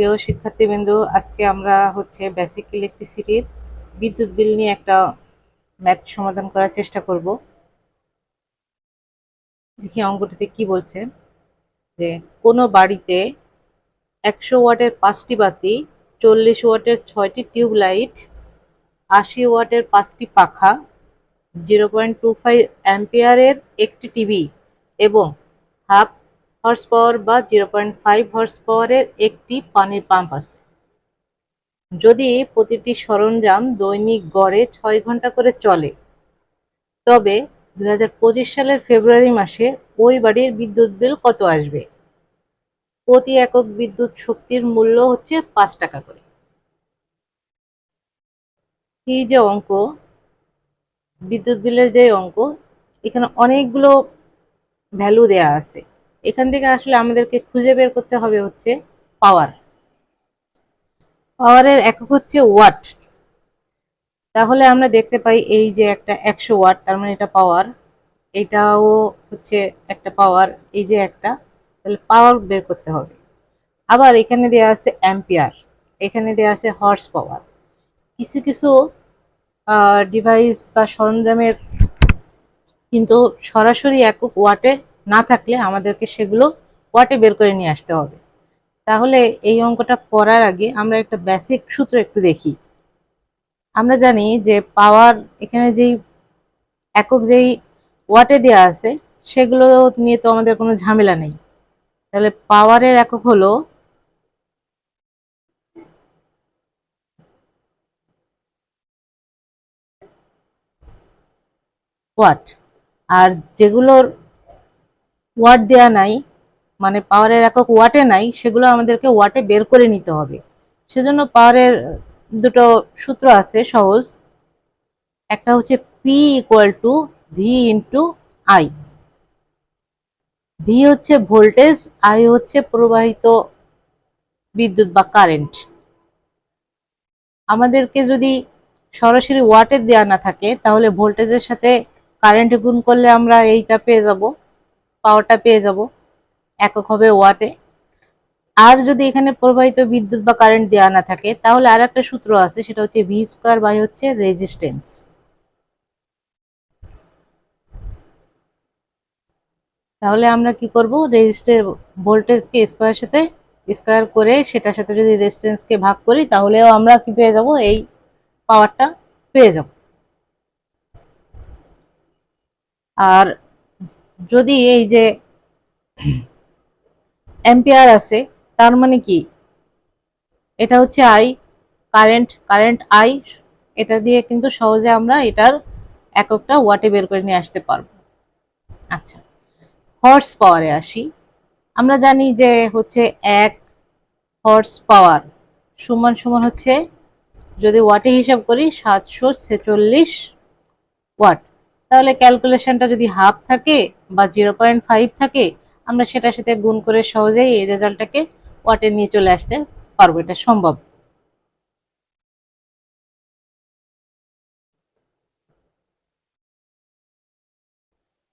প্রিয় শিক্ষার্থীবৃন্দু, আজকে আমরা হচ্ছে বেসিক ইলেকট্রিসিটির বিদ্যুৎ বিল নিয়ে একটা ম্যাথ সমাধান করার চেষ্টা করব। দেখি অঙ্কটিতে কি বলছে যে, কোনো বাড়িতে একশো ওয়াটের পাঁচটি বাতি, চল্লিশ ওয়াটের ছয়টি টিউব লাইট আশি ওয়াটের পাঁচটি পাখা জিরো পয়েন্ট টু ফাইভ অ্যাম্পিয়ারের একটি টিভি এবং হাফ হর্স পাওয়ার বা জিরো পয়েন্ট ফাইভ হর্স পাওয়ারের একটি পানির পাম্প আছে। যদি প্রতিটি সরঞ্জাম দৈনিক গড়ে ছয় ঘণ্টা করে চলে, তবে দু হাজার পঁচিশ সালের ফেব্রুয়ারি মাসে ওই বাড়ির বিদ্যুৎ বিল কত আসবে? প্রতি একক বিদ্যুৎ শক্তির মূল্য হচ্ছে পাঁচ টাকা করে। এই যে অঙ্ক! বিদ্যুৎ বিলের যে অঙ্ক, এখানে অনেকগুলো ভ্যালু দেয়া আছে। এখান থেকে আসলে আমাদেরকে খুঁজে বের করতে হবে হচ্ছে পাওয়ার পাওয়ারের একক হচ্ছে ওয়াট তাহলে আমরা দেখতে পাই এই যে একটা একশো ওয়াট তার মানে এটা পাওয়ার এটাও হচ্ছে একটা পাওয়ার এই যে একটা। তাহলে পাওয়ার বের করতে হবে। আবার এখানে দেওয়া আছে অ্যাম্পিয়ার এখানে দেওয়া আছে হর্স পাওয়ার কিছু কিছু ডিভাইস বা সরঞ্জামের কিন্তু সরাসরি একক ওয়াটে না থাকলে আমাদেরকে সেগুলো ওয়াটে বের করে নিয়ে আসতে হবে। তাহলে এই অঙ্কটা করার আগে আমরা একটা বেসিক সূত্র একটু দেখি। আমরা জানি যে পাওয়ার এখানে যেই একক যেই ওয়াটে দেওয়া আছে, সেগুলো নিয়ে তো আমাদের কোনো ঝামেলা নেই। তাহলে পাওয়ারের একক হলো ওয়াট আর যেগুলোর ওয়াট দেয়া নাই মানে পাওয়ারের একক ওয়াটে নাই, সেগুলো আমাদেরকে ওয়াটে বের করে নিতে হবে। সেজন্য পাওয়ারের দুটো সূত্র আছে সহজ। একটা হচ্ছে P equal to V into I V হচ্ছে ভোল্টেজ আই হচ্ছে প্রবাহিত বিদ্যুৎ বা কারেন্ট আমাদেরকে যদি সরাসরি ওয়াটের দেওয়া না থাকে, তাহলে ভোল্টেজের সাথে কারেন্ট গুণ করলে আমরা এইটা পেয়ে যাব। পাওয়ারটা পেয়ে যাব একক হবে ওয়াটে। আর যদি এখানে প্রবাহিত বিদ্যুৎ বা কারেন্ট দেওয়া না থাকে, তাহলে আর একটা সূত্র আছে, সেটা হচ্ছে ভি স্কোয়ার বাই হচ্ছে রেজিস্ট্যান্স তাহলে আমরা কি করব? রেজিস্টে ভোল্টেজকে স্কোয়ার সাথে স্কোয়ার করে সেটার সাথে যদি রেজিস্ট্যান্সকে ভাগ করি, তাহলেও আমরা কি পেয়ে যাব? এই পাওয়ারটা পেয়ে যাব। আর যদি এই যে অ্যাম্পিয়ার আছে, তার মানে কি? এটা হচ্ছে আই, কারেন্ট কারেন্ট আই, এটা দিয়ে কিন্তু সহজে আমরা এটার এককটা ওয়াটে বের করে নিয়ে আসতে পারব। আচ্ছা হর্স পাওয়ারে আসি। আমরা জানি যে হচ্ছে এক হর্স পাওয়ার সমান সমান হচ্ছে, যদি ওয়াটে হিসাব করি, সাতশো ছেচল্লিশ ওয়াট। তাহলে ক্যালকুলেশনটা যদি হাফ থাকে বা জিরো পয়েন্ট ফাইভ থাকে, আমরা সেটার সাথে গুণ করে সহজেই এই রেজাল্টটাকে ওয়াটে নিয়ে চলে আসতে পারব, এটা সম্ভব।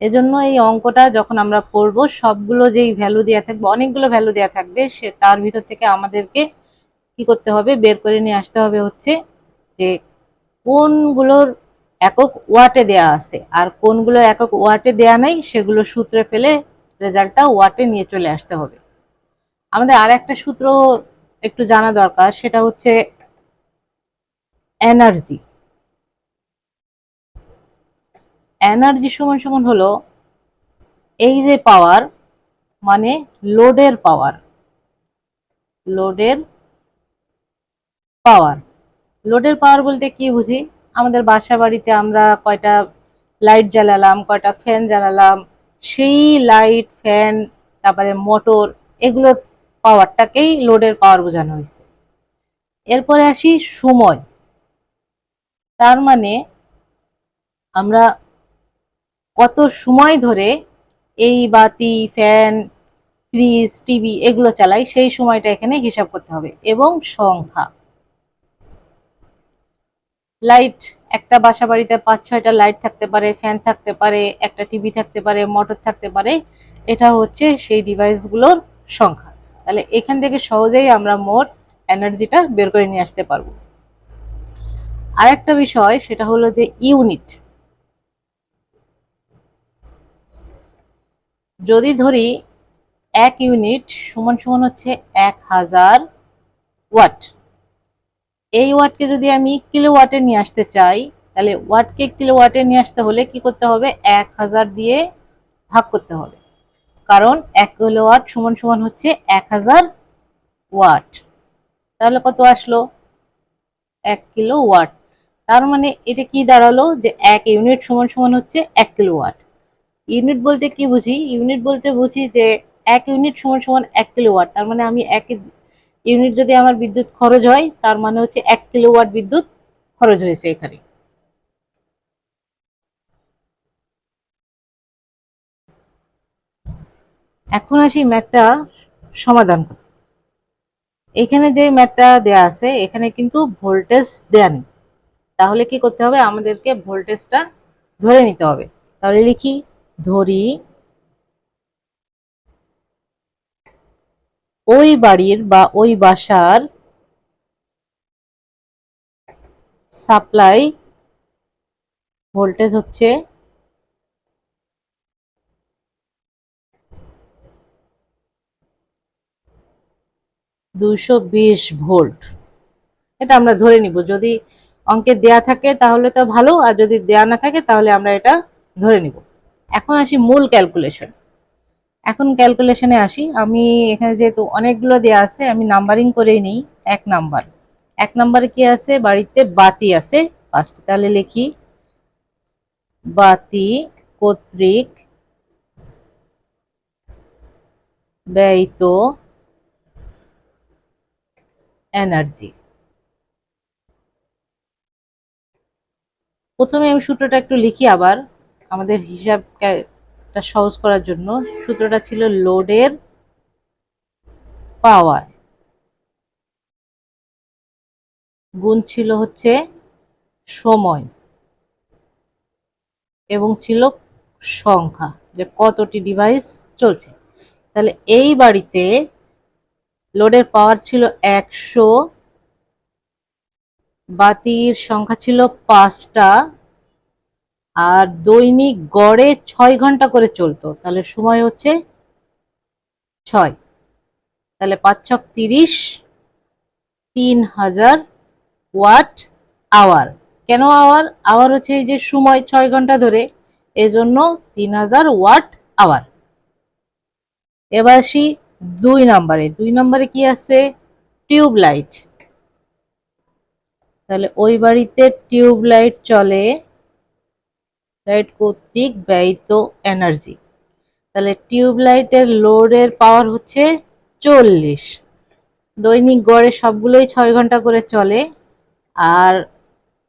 এজন্য এই অঙ্কটা যখন আমরা করব, সবগুলো যেই ভ্যালু দেওয়া থাকবে, অনেকগুলো ভ্যালু দেওয়া থাকবে, সে তার ভিতর থেকে আমাদেরকে কি করতে হবে, বের করে নিয়ে আসতে হবে হচ্ছে যে কোনগুলোর একক ওয়াটে দেয়া আছে। আর কোনগুলো একক ওয়াটে দেয়া নাই, সেগুলো সূত্রে ফেলে রেজাল্টটা ওয়াটে নিয়ে চলে আসতে হবে। আমাদের আর একটা সূত্র একটু জানা দরকার, সেটা হচ্ছে এনার্জি। এনার্জি সমান সমান হলো এই যে পাওয়ার মানে লোডের পাওয়ার। লোডের পাওয়ার। লোডের পাওয়ার বলতে কি বুঝি? আমাদের বাসা বাড়িতে আমরা কয়টা লাইট জ্বালালাম, কয়টা ফ্যান জ্বালালাম, সেই লাইট ফ্যান তারপরে মোটর এগুলোর পাওয়ারটাকেই লোডের পাওয়ার বোঝানো হয়েছে। এরপরে আসি সময়। তার মানে আমরা কত সময় ধরে এই বাতি ফ্যান ফ্রিজ টিভি এগুলো চালাই, সেই সময়টা এখানে হিসাব করতে হবে এবং সংখ্যা। লাইট, একটা বাসা বাড়িতে পাঁচ, ছয়টা লাইট থাকতে পারে, ফ্যান থাকতে পারে, একটা টিভি থাকতে পারে, মোটর থাকতে পারে, এটা হচ্ছে সেই ডিভাইসগুলোর সংখ্যা। তাহলে এখান থেকে সহজেই আমরা মোট এনার্জিটা বের করে নিয়ে আসতে পারব। আরেকটা বিষয়, সেটা হলো যে ইউনিট। যদি ধরি এক ইউনিট সমান সমান হচ্ছে এক হাজার ওয়াট। এই ওয়াটকে যদি আমি কিলো ওয়াটে নিয়ে আসতে চাই, তাহলে ওয়াটকে কিলো ওয়াটে নিয়ে আসতে হলে কি করতে হবে? এক হাজার দিয়ে ভাগ করতে হবে। কারণ এক কিলো ওয়াট সমান সমান হচ্ছে এক হাজার ওয়াট। তাহলে কত আসলো? এক কিলো ওয়াট তার মানে এটা কি দাঁড়াল? যে এক ইউনিট সমান সমান হচ্ছে এক কিলো ওয়াট ইউনিট বলতে কি বুঝি? ইউনিট বলতে বুঝি যে এক ইউনিট সমান সমান এক কিলো ওয়াট তার মানে আমি এক ইউনিট যদি আমার বিদ্যুৎ খরচ হয়, তার মানে হচ্ছে এক কিলো ওয়াট বিদ্যুৎ খরচ হয়েছে এখানে। এখন আসি ম্যাথটা সমাধান করতে। এখানে যে ম্যাথটা দেয়া আছে, এখানে কিন্তু ভোল্টেজ দেয়া নেই। তাহলে কি করতে হবে? আমাদেরকে ভোল্টেজটা ধরে নিতে হবে। তাহলে লিখি, ধরি ওই বাড়ির বা ওই বাসার সাপ্লাই ভোল্টেজ হচ্ছে দুইশো বিশ ভোল্ট। এটা আমরা ধরে নিব। যদি অঙ্কে দেয়া থাকে তাহলে তো ভালো, আর যদি দেয়া না থাকে তাহলে আমরা এটা ধরে নিব। এখন আসি মূল ক্যালকুলেশন। এখন ক্যালকুলেশনে আসি, আমি এখানে যেহেতু অনেকগুলো দেওয়া আছে, আমি নাম্বারিং করেই নিই, এক নাম্বার এক নাম্বারে কি আছে? বাড়িতে বাতি আছে পাঁচটি তাহলে লিখি, বাতি কর্তৃক ব্যয়িত এনার্জি প্রথমে আমি সূত্রটা একটু লিখি আবার, আমাদের হিসাবটা সহজ করার জন্য সূত্রটা ছিল লোডের পাওয়ার। গুণ ছিল হচ্ছে সময় এবং ছিল সংখ্যা যে কতটি ডিভাইস চলছে। তাহলে এই বাড়িতে লোডের পাওয়ার ছিল একশো, বাতির সংখ্যা ছিল পাঁচটা আর দৈনিক গড়ে ছয় ঘণ্টা করে চলতো। তাহলে সময় হচ্ছে ছয়। তাহলে পাঁচ ছক তিরিশ, তিন হাজার ওয়াট আওয়ার। কেন আওয়ার? আওয়ার হচ্ছে এই যে সময় ছয় ঘণ্টা ধরে, এজন্য তিন হাজার ওয়াট আওয়ার। এবার আসি দুই নম্বরে। দুই নম্বরে কি আছে? টিউব লাইট তাহলে ওই বাড়িতে টিউব লাইট চলে। লাইট কর্তৃক ব্যয়িত এনার্জি। তাহলে টিউবলাইটের লোডের পাওয়ার হচ্ছে চল্লিশ। দৈনিক গড়ে সবগুলোই ছয় ঘণ্টা করে চলে আর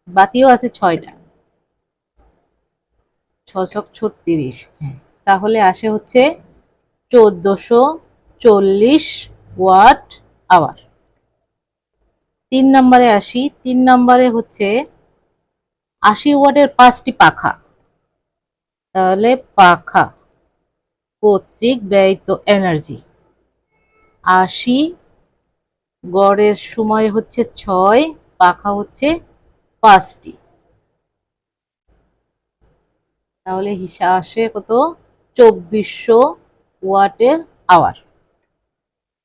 বাতিও আছে ছয়টা। ছশো ছত্রিশ। হ্যাঁ। তাহলে আসে হচ্ছে চোদ্দশো চল্লিশ ওয়াট আওয়ার। তিন নম্বরে আসি। তিন নম্বরে হচ্ছে আশি ওয়াটের পাঁচটি পাখা। তাহলে পাখা কর্তৃক ব্যয়িত এনার্জি আশি, গড়ের সময় হচ্ছে ছয়, পাখা হচ্ছে পাঁচটি। তাহলে হিসাব আসে কত? চব্বিশশো ওয়াটের আওয়ার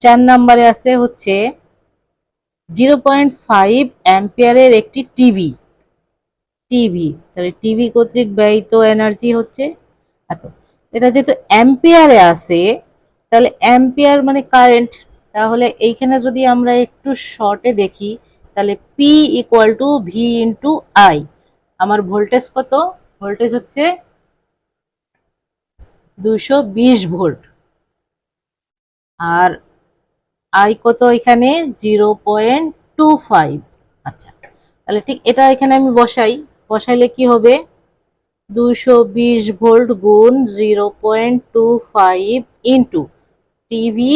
চার নাম্বারে আছে হচ্ছে জিরো পয়েন্ট ফাইভ অ্যাম্পিয়ারের একটি টিভি টিভি তাহলে টিভি কর্তৃক ব্যয়িত এনার্জি হচ্ছে এত। এটা যেহেতু অ্যাম্পিয়ারে আসে তাহলে অ্যাম্পিয়ার মানে কারেন্ট তাহলে এইখানে যদি আমরা একটু শর্টে দেখি, তাহলে P equal to V into I আমার ভোল্টেজ কত? ভোল্টেজ হচ্ছে দুশো বিশ ভোল্ট আর আই কত এখানে? জিরো পয়েন্ট টু ফাইভ আচ্ছা তাহলে ঠিক এটা এখানে আমি বসাই। বসাইলে কি হবে? দুশো বিশ ভোল্ট গুণ zero point two five into TV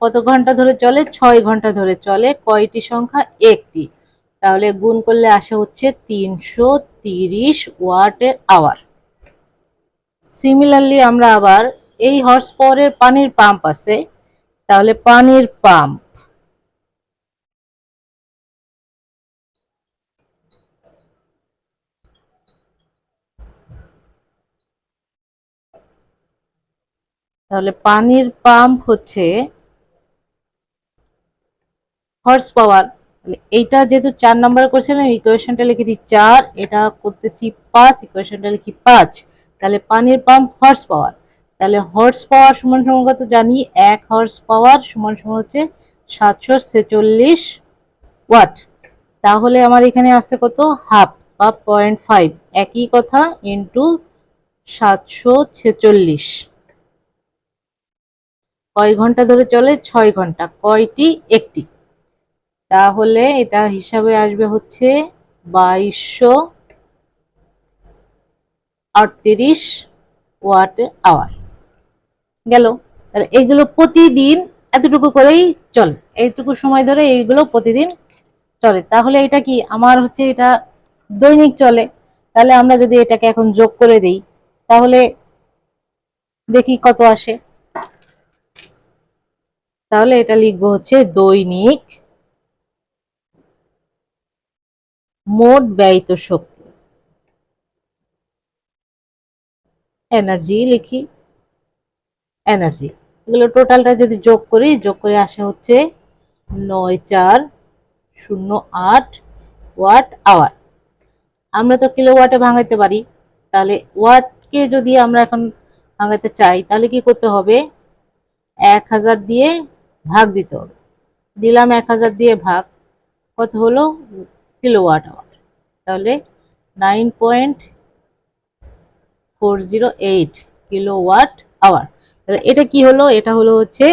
কত ঘণ্টা ধরে চলে? ছয় ঘণ্টা ধরে চলে। কয়টি সংখ্যা? একটি। তাহলে গুণ করলে আসে হচ্ছে তিনশো তিরিশ ওয়াটের আওয়ার। সিমিলারলি আমরা আবার এই হর্স পাওয়ারের পানির পাম্প আছে। তাহলে পানির পাম্প তাহলে পানির পাম্প হচ্ছে হর্স পাওয়ার এইটা যেহেতু চার নাম্বার করছিলাম ইকুয়েশনটা লিখে দিই চার, এটা করতেছি পাঁচ ইকুয়েশনটা লিখি পাঁচ। তাহলে পানির পাম্প হর্স পাওয়ার তাহলে হর্স পাওয়ার সমান সমান কত জানি? এক হর্স পাওয়ার সমান সমান হচ্ছে সাতশো ছেচল্লিশ ওয়াট। তাহলে আমার এখানে আছে কত? হাফ বা পয়েন্ট ফাইভ একই কথা ইন্টু সাতশো ছেচল্লিশ। কয় ঘণ্টা ধরে চলে? ছয় ঘণ্টা। কয়টি? একটি। তাহলে এটা হিসাবে আসবে হচ্ছে বাইশশো আটত্রিশ ওয়াট আওয়ার। গেল। তাহলে এগুলো প্রতিদিন এতটুকু করেই চলে। এইটুকু সময় ধরে এইগুলো প্রতিদিন চলে। তাহলে এটা কি? আমার হচ্ছে এটা দৈনিক চলে। তাহলে আমরা যদি এটাকে এখন যোগ করে দেই, তাহলে দেখি কত আসে। তাহলে এটা লিখব হচ্ছে দৈনিক মোট ব্যয়িত শক্তি। এনার্জি লিখি। এনার্জি এগুলো টোটালটা যদি যোগ করি, যোগ করে আসে হচ্ছে নয় চার শূন্য আট ওয়াট আওয়ার আমরা তো কিলো ওয়াটে ভাঙাইতে পারি। তাহলে ওয়াটকে যদি আমরা এখন ভাঙাতে চাই, তাহলে কি করতে হবে? এক হাজার দিয়ে ভাগ দিতে হবে। দিলাম এক হাজার দিয়ে ভাগ, কত হলো? কিলো ওয়াট আওয়ার তাহলে nine point four zero eight kilowatt hour তাহলে এটা কি হলো? এটা হলো হচ্ছে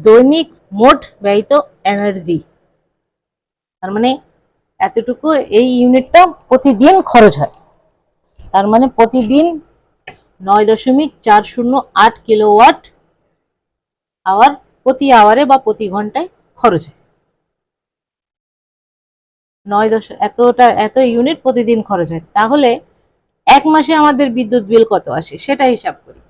দৈনিক মোট ব্যয়িত এনার্জি তার মানে এতটুকু এই ইউনিটটা প্রতিদিন খরচ হয়। তার মানে প্রতিদিন নয় দশমিক চার শূন্য আট কিলোওয়াট আওয়ার প্রতি আওয়ারে বা প্রতি ঘন্টায় খরচ হয়। নয় দশ, এতটা, এত ইউনিট প্রতিদিন খরচ হয়। তাহলে এক মাসে আমাদের বিদ্যুৎ বিল কত আসে সেটা হিসাব করি।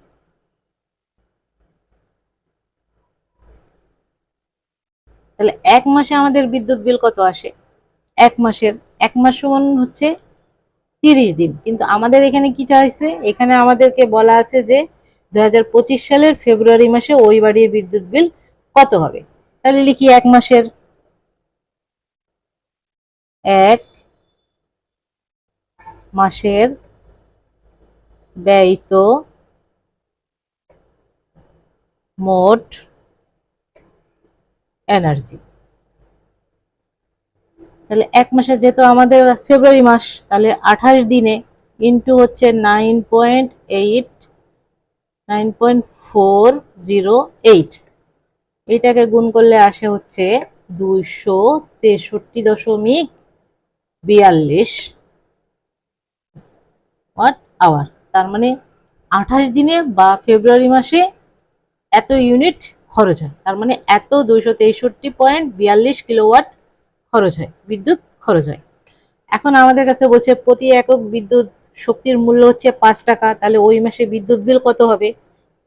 তাহলে এক মাসে আমাদের বিদ্যুৎ বিল কত আসে? এক মাসের, এক মাস সমান হচ্ছে তিরিশ দিন। কিন্তু আমাদের এখানে কি চাইছে? এখানে আমাদেরকে বলা আছে যে দু হাজার পঁচিশ সালের ফেব্রুয়ারি মাসে ওই বাড়ির বিদ্যুৎ বিল কত হবে? তাহলে লিখি এক মাসের। এক মাসের ব্যয়িত মোট এনার্জি তাহলে এক মাসে যেহেতু আমাদের ফেব্রুয়ারি মাস, তাহলে আঠাশ দিনে ইন্টু হচ্ছে nine point eight nine point four zero eight এইটাকে গুণ করলে আসে হচ্ছে দুইশো তেষট্টি দশমিক বিয়াল্লিশ ওয়াট আওয়ার। তার মানে আঠাশ দিনে বা ফেব্রুয়ারি মাসে এত ইউনিট খরচ হয়। তার মানে এত দুইশো তেষট্টি পয়েন্ট বিয়াল্লিশ কিলোওয়াট খরচ হয়, বিদ্যুৎ খরচ হয়। এখন আমাদের কাছে বলছে প্রতি একক বিদ্যুৎ শক্তির মূল্য হচ্ছে পাঁচ টাকা, তাহলে ওই মাসে বিদ্যুৎ বিল কত হবে?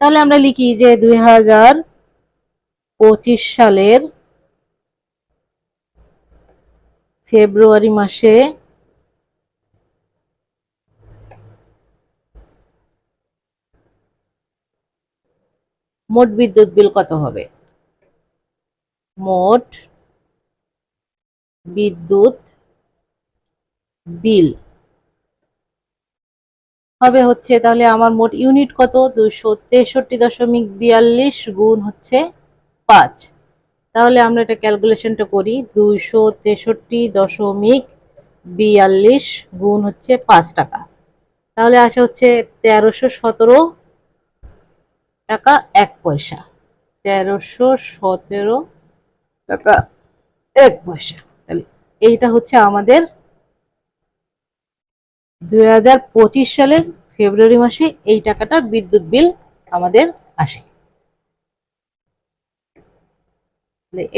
তাহলে আমরা লিখি যে দুই হাজার পঁচিশ সালের ফেব্রুয়ারি মাসে মোট বিদ্যুৎ বিল কত হবে? মোট বিদ্যুৎ বিল হবে হচ্ছে তাহলে আমার মোট ইউনিট কত? দুশো তেষট্টি দশমিক বিয়াল্লিশ গুণ হচ্ছে পাঁচ। তাহলে আমরা এটা ক্যালকুলেশনটা করি। দুইশো তেষট্টি দশমিক বিয়াল্লিশ গুণ হচ্ছে পাঁচ টাকা। তাহলে আসে হচ্ছে তেরোশো সতেরো টাকা এক পয়সা। তেরোশো সতেরো টাকা এক পয়সা। তাহলে এইটা হচ্ছে আমাদের দুই হাজার পঁচিশ সালের ফেব্রুয়ারি মাসে এই টাকাটা বিদ্যুৎ বিল আমাদের আসে।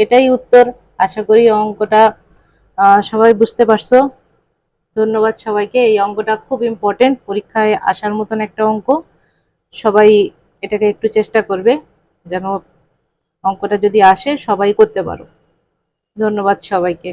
এটাই উত্তর। আশা করি অঙ্কটা সবাই বুঝতে পারছ। ধন্যবাদ সবাইকে। এই অঙ্কটা খুব ইম্পর্টেন্ট পরীক্ষায় আসার মতন একটা অঙ্ক। সবাই এটাকে একটু চেষ্টা করবে যেন অঙ্কটা যদি আসে, সবাই করতে পারো। ধন্যবাদ সবাইকে।